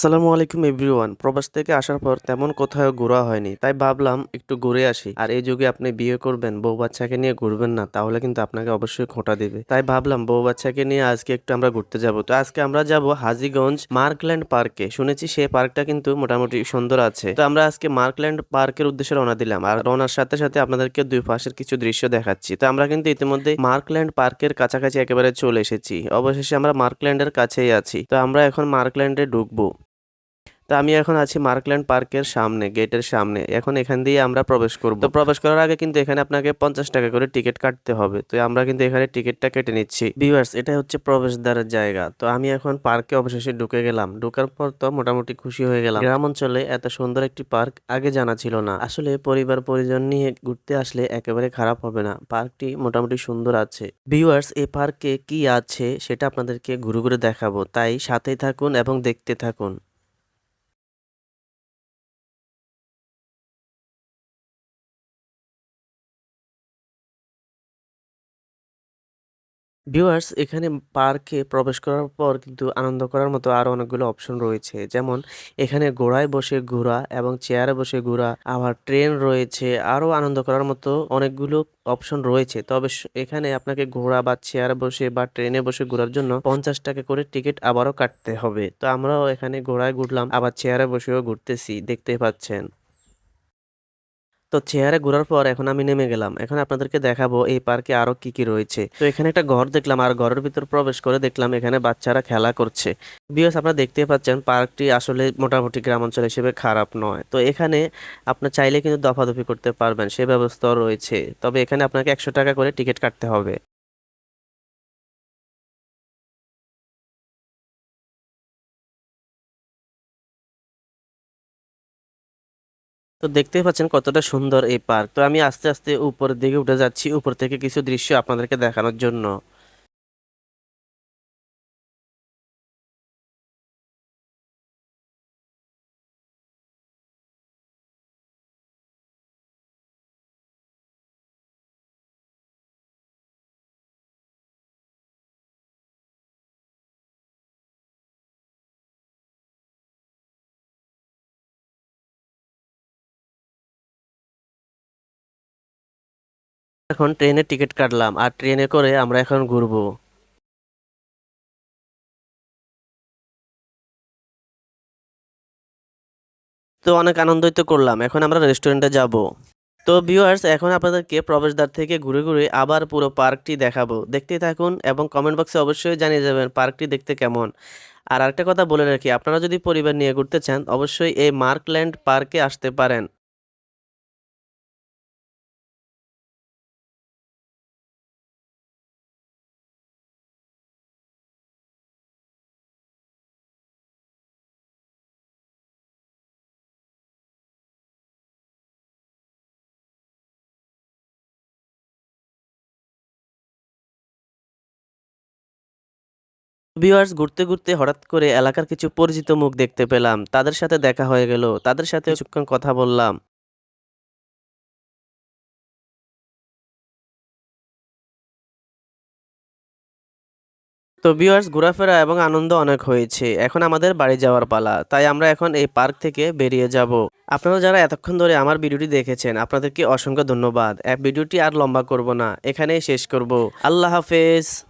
আসসালামু আলাইকুম এভরিওয়ান। প্রবাস থেকে আসার পর তেমন কোথাও ঘোরা হয়নি, তাই ভাবলাম একটু ঘুরে আসি। আর এই যুগে আপনি বিয়ে করবেন, বউ বাচ্চাকে নিয়ে ঘুরবেন না, তাহলে কিন্তু আপনাকে অবশ্যই খোঁটা দেবে। তাই ভাবলাম বউ বাচ্চাকে নিয়ে আজকে একটু আমরা ঘুরতে যাব। তো আজকে আমরা যাব হাজিগঞ্জ মার্কল্যান্ড পার্কে। শুনেছি সেই পার্কটা কিন্তু মোটামুটি সুন্দর আছে। তো আমরা আজকে মার্কল্যান্ড পার্কের উদ্দেশ্যে রওনা দিলাম। আর রওনার সাথে সাথে আপনাদেরকে দুই পাশের কিছু দৃশ্য দেখাচ্ছি। তো আমরা কিন্তু ইতিমধ্যে মার্কল্যান্ড পার্কের কাছাকাছি একেবারে চলে এসেছি। অবশেষে আমরা মার্কল্যান্ডের কাছেই আছি। তো আমরা এখন মার্কল্যান্ডে ঢুকবো। তো আমি এখন আছি মার্কল্যান্ড পার্কের সামনে, গেটের সামনে। এখন এখান দিয়ে আমরা প্রবেশ করব। তো প্রবেশ করার আগে কিন্তু এখানে আপনাকে পঞ্চাশ টাকা করে টিকিট কাটতে হবে। তো আমরা কিন্তু এখানে টিকিটটা কেটে নিচ্ছি। ভিউয়ার্স এটা হচ্ছে প্রবেশদ্বারের জায়গা। তো আমি এখন পার্কে অবশেষে ঢুকে গেলাম। ঢোকার পর তো মোটামুটি খুশি হয়ে গেলাম। গ্রাম অঞ্চলে এত সুন্দর একটি পার্ক আগে জানা ছিল না। আসলে পরিবার পরিজন নিয়ে ঘুরতে আসলে একেবারে খারাপ হবে না। পার্কটি মোটামুটি সুন্দর আছে। ভিউয়ার্স এই পার্কে কি আছে সেটা আপনাদেরকে ঘুরে ঘুরে দেখাবো। তাই সাথেই থাকুন এবং দেখতে থাকুন। ভিউয়ার্স এখানে পার্কে প্রবেশ করার পর কিন্তু আনন্দ করার মতো আরও অনেকগুলো অপশন রয়েছে। যেমন, এখানে ঘোড়ায় বসে ঘোরা এবং চেয়ারে বসে ঘোরা, আবার ট্রেন রয়েছে, আরও আনন্দ করার মতো অনেকগুলো অপশন রয়েছে। তবে এখানে আপনাকে ঘোড়া বা চেয়ারে বসে বা ট্রেনে বসে ঘোরার জন্য পঞ্চাশ টাকা করে টিকিট আবারও কাটতে হবে। তো আমরাও এখানে ঘোড়ায় ঘুরলাম, আবার চেয়ারে বসেও ঘুরতেছি, দেখতে পাচ্ছেন। তো চেয়ারে ঘোরার পর এখন আমি নেমে গেলাম। এখন আপনাদেরকে দেখাবো এই পার্কে আরও কি কি রয়েছে। তো এখানে একটা ঘর দেখলাম আর ঘরের ভিতর প্রবেশ করে দেখলাম এখানে বাচ্চারা খেলা করছে। বিয়স আপনারা দেখতে পাচ্ছেন, পার্কটি আসলে মোটামুটি গ্রামাঞ্চল হিসেবে খারাপ নয়। তো এখানে আপনার চাইলে কিন্তু দফাদফি করতে পারবেন, সে ব্যবস্থাও রয়েছে। তবে এখানে আপনাকে একশো টাকা করে টিকিট কাটতে হবে। তো দেখতেই পাচ্ছেন কতটা সুন্দর এই পার্ক। তো আমি আস্তে আস্তে উপরের দিকে উঠে যাচ্ছি। উপর থেকে কিছু দৃশ্য আপনাদেরকে দেখানোর জন্য। এখন ট্রেনের টিকিট কাটলাম আর ট্রেনে করে আমরা এখন ঘুরবো। তো অনেক আনন্দিত করলাম, এখন আমরা রেস্টুরেন্টে যাব। তো ভিউয়ার্স এখন আপনাদেরকে প্রবেশদ্বার থেকে ঘুরে ঘুরে আবার পুরো পার্কটি দেখাবো। দেখতে থাকুন এবং কমেন্ট বক্সে অবশ্যই জানিয়ে যাবেন পার্কটি দেখতে কেমন। আর আরেকটা কথা বলে রাখি, আপনারা যদি পরিবার নিয়ে ঘুরতে চান, অবশ্যই এই মার্কল্যান্ড পার্কে আসতে পারেন। ভিউয়ার্স ঘুরতে ঘুরতে হঠাৎ করে এলাকার কিছু পরিচিত মুখ দেখতে পেলাম। তাদের সাথে দেখা হয়ে গেল। তাদের সাথে কিছুক্ষণ কথা বললাম। তো ভিউয়ার্স ঘোরাফেরা এবং আনন্দ অনেক হয়েছে। এখন আমাদের বাড়ি যাওয়ার পালা। তাই আমরা এখন এই পার্ক থেকে বেরিয়ে যাব। আপনারা যারা এতক্ষণ ধরে আমার ভিডিওটি দেখেছেন, আপনাদেরকে অসংখ্য ধন্যবাদ। এক ভিডিওটি আর লম্বা করব না। এখানেই শেষ করব। আল্লাহ হাফেজ।